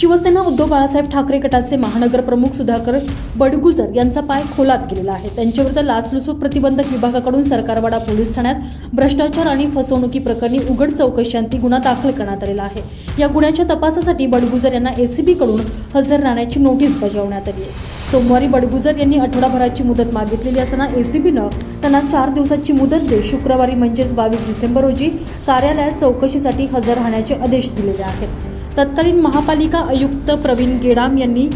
शिवसेना उद्धव बाळासाहेब ठाकरे गटाचे महानगर प्रमुख सुधाकर बडगुजर यांचा पाय खोलात गेलेला आहे. त्यांच्याविरुद्ध लाचलुचपत प्रतिबंधक विभागाकडून सरकारवाडा पोलीस ठाण्यात भ्रष्टाचार आणि फसवणुकी प्रकरणी उघड चौकशांती गुन्हा दाखल करण्यात आलेला आहे. या गुन्ह्याच्या तपासासाठी बडगुजर यांना एसीबी कडून हजर राहण्याची नोटीस बजावण्यात आली आहे. सोमवारी बडगुजर यांनी आठवडाभराची मुदत मागितलेली असताना एसीबीनं त्यांना चार दिवसाची मुदत देत शुक्रवारी म्हणजेच बावीस डिसेंबर रोजी कार्यालयात चौकशीसाठी हजर राहण्याचे आदेश दिलेले आहेत. तत्कालीन महापालिका आयुक्त प्रवीण गेडाम यांनी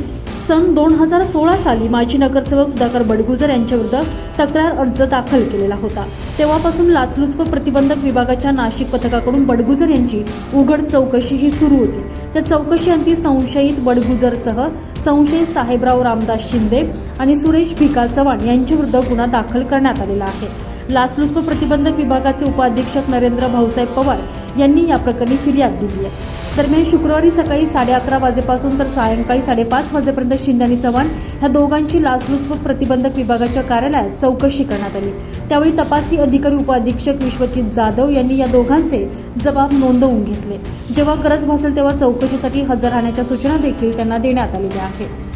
सन दोन हजार सोळा साली माजी नगरसेवक सुधाकर बडगुजर यांच्याविरुद्ध तक्रार अर्ज दाखल केलेला होता. तेव्हापासून लाचलुचपत प्रतिबंधक विभागाच्या नाशिक पथकाकडून बडगुजर यांची उघड चौकशी ही सुरू होती. त्या चौकशीअंती संशयित बडगुजरसह संशयित साहेबराव रामदास शिंदे आणि सुरेश भिका चव्हाण यांच्याविरुद्ध गुन्हा दाखल करण्यात आलेला आहे. लाचलुचपत प्रतिबंधक विभागाचे उपाधीक्षक नरेंद्र भाऊसाहेब पवार यांनी या प्रकरणी फिर्याद दिली आहे. दरम्यान शुक्रवारी सकाळी साडे अकरा वाजेपासून तर सायंकाळी साडेपाच वाजेपर्यंत शिंदे आणि चव्हाण ह्या दोघांची लाचलुचपत प्रतिबंधक विभागाच्या कार्यालयात चौकशी करण्यात आली. त्यावेळी तपासी अधिकारी उपाधीक्षक विश्वजित जाधव यांनी या दोघांचे जबाब नोंदवून घेतले. जेव्हा गरज भासेल तेव्हा चौकशीसाठी हजर राहण्याच्या सूचना देखील त्यांना देण्यात आलेल्या आहेत.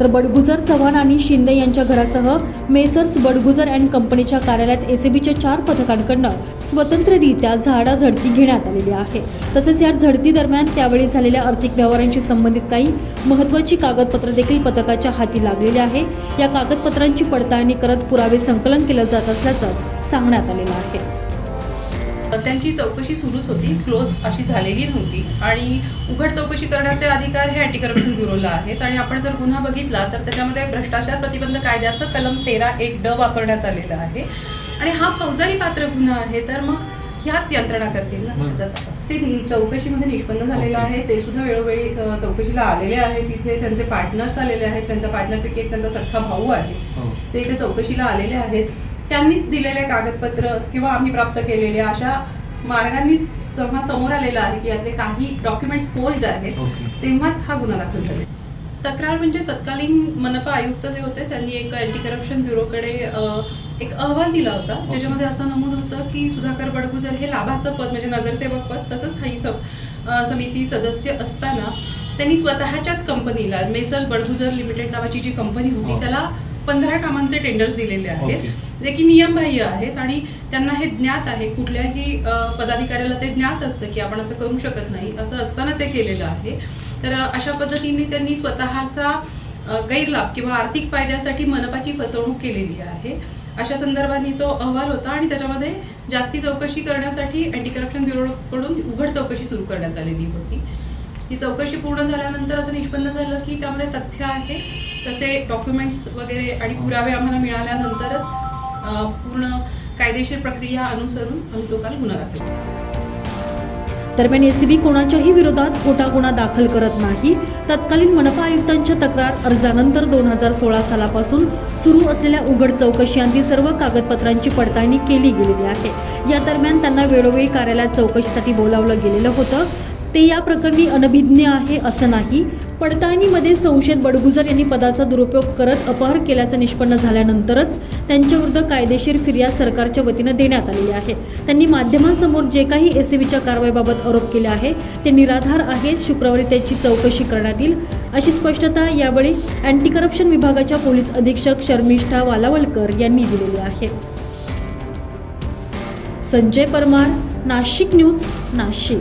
तर बडगुजर चव्हाण आणि शिंदे यांच्या घरासह मेसर्स बडगुजर अँड कंपनीच्या कार्यालयात एसीबीच्या चार पथकांकडनं स्वतंत्ररित्या झाडाझडती घेण्यात आलेली आहे. तसेच या झडती दरम्यान त्यावेळी झालेल्या आर्थिक व्यवहारांशी संबंधित काही महत्त्वाची कागदपत्र देखील पथकाच्या हाती लागलेली आहे. या कागदपत्रांची पडताळणी करत पुरावे संकलन केलं जात असल्याचं सांगण्यात आलेलं आहे. त्यांची चौकशी सुरूच होती. क्लोज अशी झालेली नव्हती. आणि उघड चौकशी करण्याचे अधिकार हे अँटी करप्शन ब्युरोला आहेत. आणि आपण जर गुन्हा बघितला तर त्याच्यामध्ये भ्रष्टाचार प्रतिबंध कायद्याचं कलम तेरा एक ड वापरण्यात आलेलं आहे. आणि हा फौजदारी पात्र गुन्हा आहे तर मग ह्याच यंत्रणा करतील ना? ते चौकशीमध्ये निष्पन्न झालेलं आहे. ते सुद्धा वेळोवेळी चौकशीला आलेले आहेत. तिथे त्यांचे पार्टनर्स आलेले आहेत. त्यांच्या पार्टनरपैकी एक त्यांचा सख्खा भाऊ आहे. हो. ते इथे चौकशीला आलेले आहेत. त्यांनीच दिलेले कागदपत्र किंवा आम्ही प्राप्त केलेले अशा मार्गांनी सम- समोर आलेलं आहे की यातले काही डॉक्युमेंट्स फोल्ड आहेत. तेव्हाच हा गुन्हा दाखल झाला तक्रार म्हणजे तत्कालीन मनपा आयुक्त जे होते त्यांनी एक अँटी करप्शन ब्युरोकडे एक अहवाल दिला होता ज्याच्यामध्ये असं नमूद होतं की सुधाकर बडगुजर हे लाभाचं पद म्हणजे नगरसेवक पद तसंच स्थायी समिती सदस्य असताना त्यांनी स्वतःच्याच कंपनीला मेसर्स बडगुजर लिमिटेड नावाची जी कंपनी होती. त्याला पंधरा कामांचे टेंडर्स दिलेले आहेत. जे की नियमबाह्य आहेत आणि त्यांना हे ज्ञात आहे. कुठल्याही पदाधिकाऱ्याला ते ज्ञात असतं की आपण असं करू शकत नाही. असं असताना ते केलेलं आहे. तर अशा पद्धतीने त्यांनी स्वतःचा गैरलाभ किंवा आर्थिक फायद्यासाठी मनपाची फसवणूक केलेली आहे. अशा संदर्भाने तो अहवाल होता आणि त्याच्यामध्ये जास्ती चौकशी करण्यासाठी अँटी करप्शन ब्युरोकडून उघड चौकशी सुरू करण्यात आलेली होती. ती चौकशी पूर्ण झाल्यानंतर असं निष्पन्न झालं की त्यामध्ये तथ्य आहे. तसे डॉक्युमेंट्स वगैरे आणि पुरावे आम्हाला मिळाल्यानंतरच पूर्ण कायदेशीर प्रक्रिया अनुसरून आम्ही तो काल गुन्हा दाखल दरम्यान एसीबी कोणाच्याही विरोधात खोटा गुन्हा दाखल करत नाही. तत्कालीन मनपा आयुक्तांच्या तक्रार अर्जानंतर दोन हजार सोळा सालापासून सुरू असलेल्या उघड चौकशीअंती सर्व कागदपत्रांची पडताळणी केली गेलेली आहे. या दरम्यान त्यांना वेळोवेळी कार्यालयात चौकशीसाठी बोलावलं गेलेलं होतं. ते या प्रकरणी अनभिज्ञ आहे असं नाही. पडताळणीमध्ये संशयित बडगुजर यांनी पदाचा दुरुपयोग करत अपहार केल्याचं निष्पन्न झाल्यानंतरच त्यांच्याविरुद्ध कायदेशीर फिर्याद सरकारच्या वतीनं देण्यात आलेली आहे. त्यांनी माध्यमांसमोर जे काही एसीबीच्या कारवाईबाबत आरोप केले आहे ते निराधार आहेत. शुक्रवारी त्याची चौकशी करण्यात येईल. अशी स्पष्टता यावेळी अँटी करप्शन विभागाच्या पोलीस अधीक्षक शर्मिष्ठा वालावलकर यांनी दिलेली आहे. संजय परमार नाशिक न्यूज नाशिक.